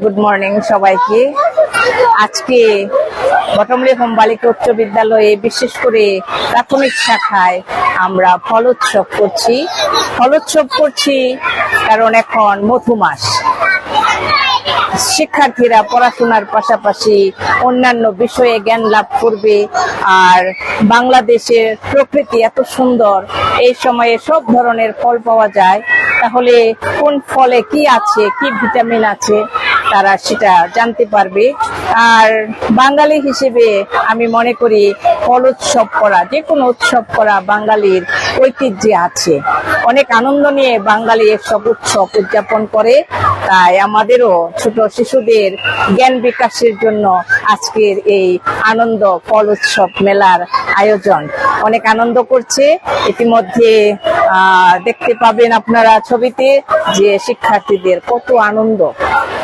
Good morning সবাইকে। আজকে Bottomley home বালিকা উচ্চ বিদ্যালয়ে বিশেষ করে প্রাথমিক শাখায় আমরা ফলোৎসব করছি। ফলোৎসব করছি কারণ এখন মধু মাস। শিক্ষার্থীরা পড়াশোনার পাশাপাশি অন্যান্য বিষয়ে জ্ঞান লাভ করবে আর বাংলাদেশের প্রকৃতি এত সুন্দর, এই সময়ে সব ধরনের ফল পাওয়া যায়। তাহলে কোন ফলে কি আছে, কি ভিটামিন আছে তারা সেটা জানতে পারবে। আর বাঙালি হিসেবে আমি মনে করি ফল উৎসব করা, যে কোনো উৎসব করা বাঙালির ঐতিহ্যে আছে। অনেক আনন্দ নিয়ে বাঙালি এসব উৎসব উদযাপন করে। তাই আমাদেরও ছোট শিশুদের জ্ঞান বিকাশের জন্য আজকের এই আনন্দ ফল উৎসব মেলার আয়োজন। অনেক আনন্দ করছে। ইতিমধ্যে দেখতে পাবেন আপনারা ছবিতে যে শিক্ষার্থীদের কত আনন্দ।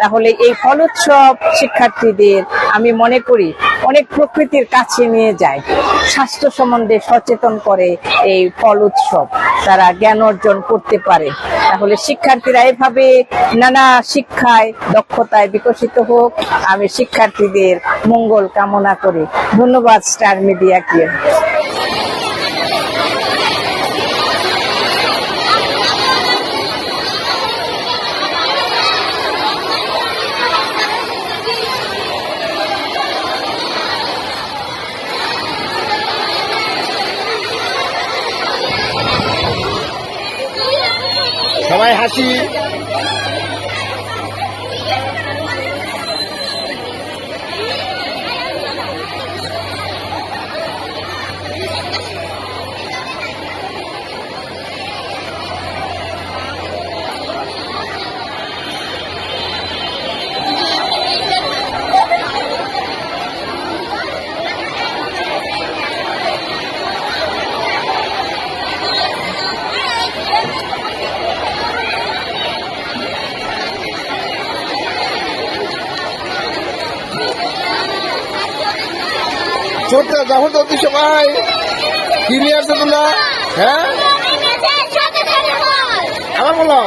তাহলে এই ফল উৎসব শিক্ষার্থীদের আমি মনে করি অনেক প্রকৃতির কাছে নিয়ে যায়। স্বাস্থ্য সম্বন্ধে সচেতন করে এই ফল উৎসব তারা জ্ঞান অর্জন করতে পারে। তাহলে শিক্ষার্থীরা এভাবে নানা শিক্ষায় দক্ষতায় বিকশিত হোক, আমি শিক্ষার্থীদের মঙ্গল কামনা করি। ধন্যবাদ স্টার মিডিয়াকে সবাই হাসি ছোট যখন তো তুই সবাই কি নিয়ে আসছো তোমরা? হ্যাঁ? আবার বলো।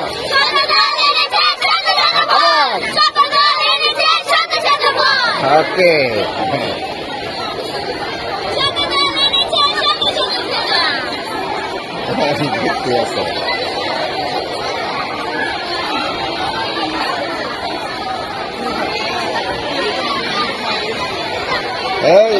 ওকে ঠিক আছে এই